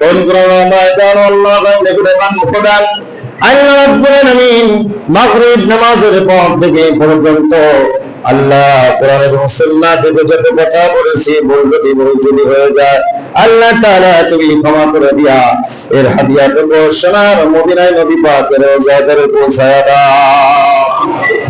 কোন ময়দান আল্লাহ বান্দে করে বান খোদা আল্লাহ রাব্বুল আলামিন মাগরিব যায় আল্লাহ তাআলা তুমি ক্ষমা করে দিয়া এর হাদিয়া তো সোনার মদিনায় নবী পাকের জায়গায় পৌঁছায়া দাও।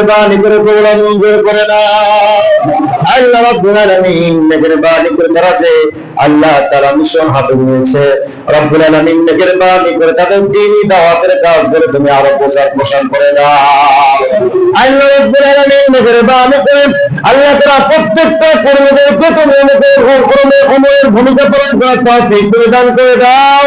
মেহেরবানি করে কবুল মঞ্জুর করে নাও আল্লাহ রাব্বুল আলামিন মেহেরবানি করে তারা যে আল্লাহ তাআলা মিশন হাতে নিয়েছে। রব্বুল আলামিন মেহেরবানি করে তাদের দ্বীনি দাওয়াতের কাজগুলো তুমি আরও প্রচার প্রসার করে দাও। আল্লাহ রাব্বুল আলামিন মেহেরবানি করে আল্লাহ তাআলা প্রত্যেকটা কর্মীদেরকে তুমি কর্মে সময়ের ভূমিকা পালন করার তৌফিক দান করে দাও।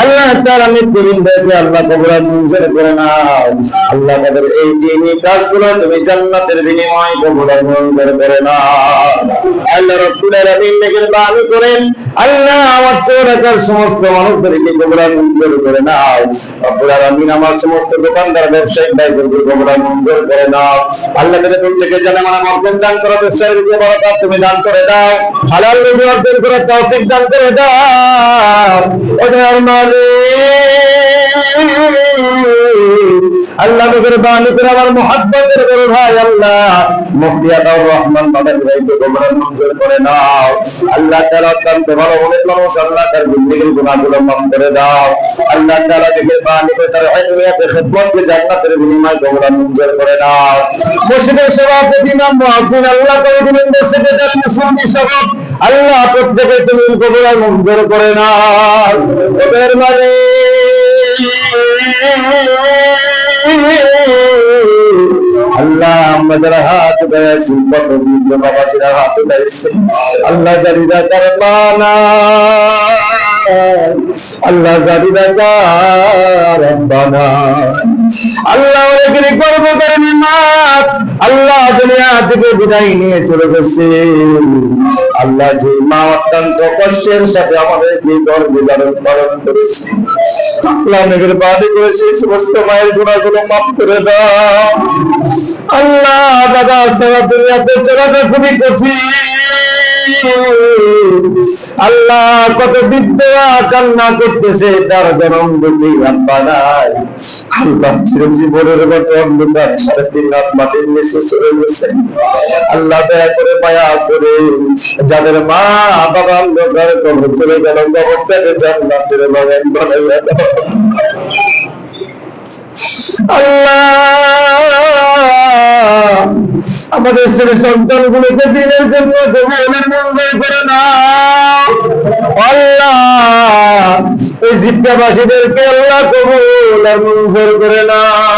আল্লাহ তাআলা মৃত্যুবৃন্দকে আল্লাহ কবুল মঞ্জুর করে নাও। আল্লাহ তাদের এই দ্বীনি কাজগুলো তুমি জান্নাতের বিনিময়ে কবুল মঞ্জুর করে নাও। আল্লাহ রাব্বুল আলামিন মেহেরবানি করেন, আল্লাহ আমার তো সমস্ত মানুষদেরকে কবুল মঞ্জুর করে নাও। রব্বুল আলামিন আমার সমস্ত দোকানদার ব্যবসায়িক ভাইদেরকে কবুল মঞ্জুর করে নাও। আল্লাহ তাদের প্রত্যেকে জানা মানা বরকত দান করো, ব্যবসায়ের দিকে বরকত তুমি দান করে দাও। হালাল রুজি অর্জন করার তৌফিক দান করে দাও। ওদের মালিক! আল্লাহ মেহেরবানি করে আমার মুহাব্বতের বড় ভাই আল্লাহ। মুফতি আতাউর রহমান বাবার ভাইকে মঞ্জুর করে নাও। আল্লাহ তাআলা অত্যন্ত ভালো মানুষ, আল্লাহ তার জিন্দেগির গুনাহগুলো মাফ করে দাও। আল্লাহ তাআলা মেহেরবানি করে তার জান্নাতের মঞ্জুর করে নাও। মসজিদের সভাপতি ইমাম মুয়াজ্জিন, আল্লাহ করে দিলেন সেক্রেটারি মুসলিম সহ আল্লাহ প্রত্যেকে তুমি গোমরান মঞ্জুর করে নাও। ওদের মানে আল্লাহ, আমরা যারা হাত উঠাইছি কত বৃদ্ধ বাবাজিরা হাত উঠাইছে আল্লাহ জানিদা তার আল্লাহ জানিদা তার রব্বানা আল্লাহ অনেকের গর্বতার নিমাত আল্লাহ দুনিয়া থেকে বিদায় নিয়ে চলে গেছে। আল্লাহ যে মা অত্যন্ত কষ্টের সাথে আমাদের বিদর বিদারণ পালন করেছে। আল্লাহ অনেকের বাড়ি করেছে সমস্ত মায়ের গুণাগুলো মাফ করে দাও। আল্লাহ দাদা সারা দুনিয়াতে চলাটা খুবই কঠিন। আল্লাহ কত বিদ্যা কান্না করতেছে, তার চিরজীবনের মতো অন্ধকার সাড়ে তিন মাটির নিচে চলে গেছে। আল্লাহ দয়া করে মায়া করে যাদের মা, বাবা অন্ধকার, কবর চলে গেল, কবরটাকে জান্নাতের বাগান বানাইয়া আল্লাহ আমাদের ছেলে সন্তান গুলোকে দিনের জন্য কবুলের মঞ্জুর করে নাও। আল্লাহ, এই জিটকাবাসীদেরকে আল্লাহ কবুল আর মঞ্জুর করে নাও।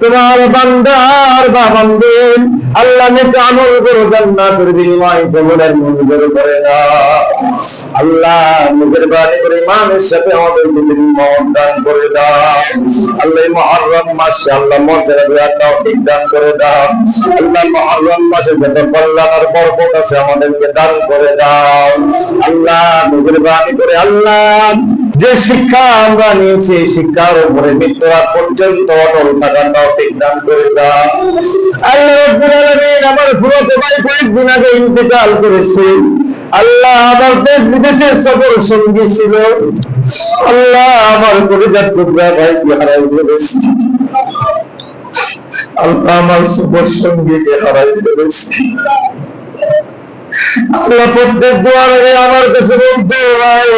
তোমার বান্দার বা বান্দিন আল্লাহ আমল করে, জান্নাতের বিনিময় কবরের মঞ্জুর করে দাও আল্লাহ নিজের বাড়ি করে ইমানের সাথে আমাদের প্রতি মত দান করে আল্লাহ আল্লাহ মর্যাদা দান করে আল্লাহ মাসে যত কল্যাণ আর বরকত আছে আমাদেরকে দান করে দাও। আল্লাহ নিজের বাণী করে আল্লাহ যে শিক্ষা আমরা নিয়েছি শিক্ষার উপরে মৃত্যুর পর্যন্ত অটল থাকার তৌফিক দান করে দাও আল্লাহ রাব্বুল আলামিন আমার ফুরতো ভাই কয়েকদিন আগে ইন্তেকাল করেছে আল্লাহ আমার দেশ বিদেশের সফর সঙ্গী ছিল আল্লাহ আমার কলিজার টুকরা ভাইকে হারাই ফেলেছি আল্লাহ আমার সফর সঙ্গীকে হারাই ফেলেছি আল্লাহ প্রত্যেক দুয়ারে আমার কাছে বলতে ভাই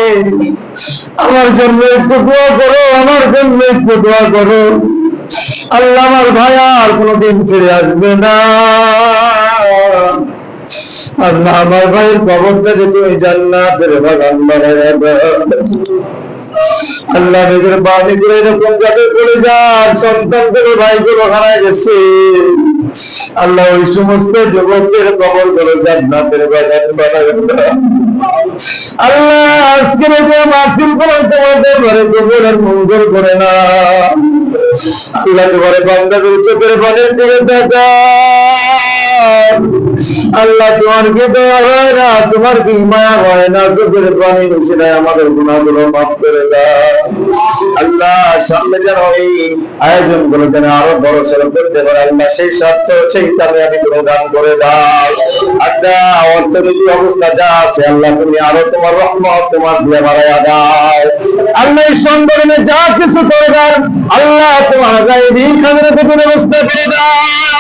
আমার জন্য একটু দোয়া করো, আমার জন্য একটু দোয়া করো। আল্লাহ আমার ভাই আর কোনোদিন ফিরে আসবে না। আল্লাহ আমার ভাইয়ের কবর থেকে তুমি জান্নাতের বাগান বানায় আল্লাহ নিজের এরকম করে যান সন্তান করে ভাই হারায় গেছে। আল্লাহ ওই সমস্ত যুবকদের কবর। আল্লাহ আজকের এই মাহফিল করে তোমাদের ঘরে মঞ্জুর করে না। তোমার বান্দাদের চোখের পানির দিকে দেখা। আল্লাহ তোমার কি দেওয়া হয় না? তোমার কি মায়া হয় না? চোখের পানি নাই আমাদের গুণাগুলো মাফ করে দাও। আল্লাহ, সামনে যেন এই আয়োজনগুলো যেন আরও বড় সড়ো করতে পারে। আল্লাহ, সেই স্বার্থ, সেই কামে আমি কোনো দান করে দাও। আল্লাহ অর্থনীতি অবস্থা যা আছে, আল্লাহ, তুমি আরও তোমার রহমত তোমার দিয়ে বাড়াইয়া দাও। আল্লাহ, এই সংগঠনে যা কিছু করে দাও আল্লাহ, তোমার গায়ে খানের ব্যবস্থা করে দাও।